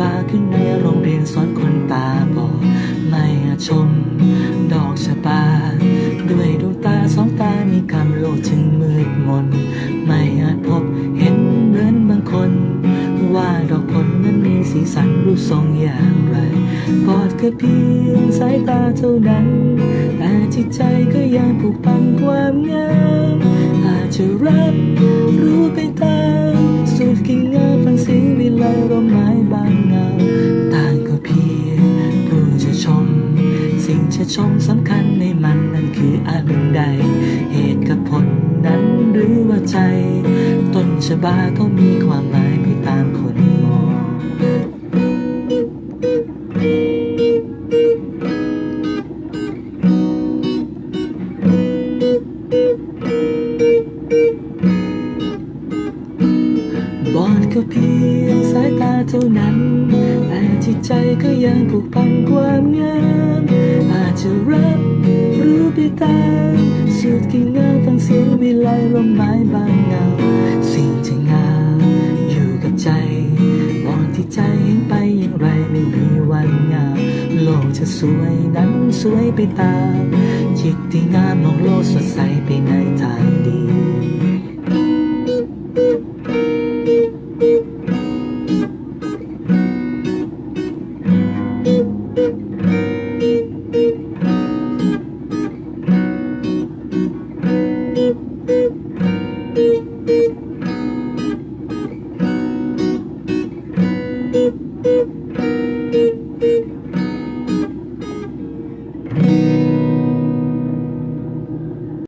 บาขึ้นในโรงเรียนสอนคนตาบอดไม่ชม ดอกชะปาด้วยดวงตาสองตามีกำโลกจึงมืดมน ไม่อาจพบเห็นเหมือนบางคน ว่าดอกผลนั้นมีสีสันรูปทรงอย่างไรปอดก็เพียงสายตาเท่านั้น แต่จิตใจก็ยังผูกพันความงามอาจจะรับรู้ไปตาม สิ่งจะชมสำคัญในมันนั้นคืออันใด เหตุกับผลนั้นหรือว่าใจ ต้นชะบาก็มีความหมายไปตามคนมองอ ก็เพียงสายตาเท่านั้น แต่จิตใจก็ยังผูกพันความงามอาจจะรับรู้ไปตามสุดกิ่งเงาฟังเสียงวิไลร่มไม้บางเงา สิ่งที่งามอยู่กับใจ มองที่ใจเห็นไปอย่างไรไม่มีวันงามโลกจะสวยนั้นสวยไปตาม จิตที่งามมองโลกสดใสไปในทางดี Thank you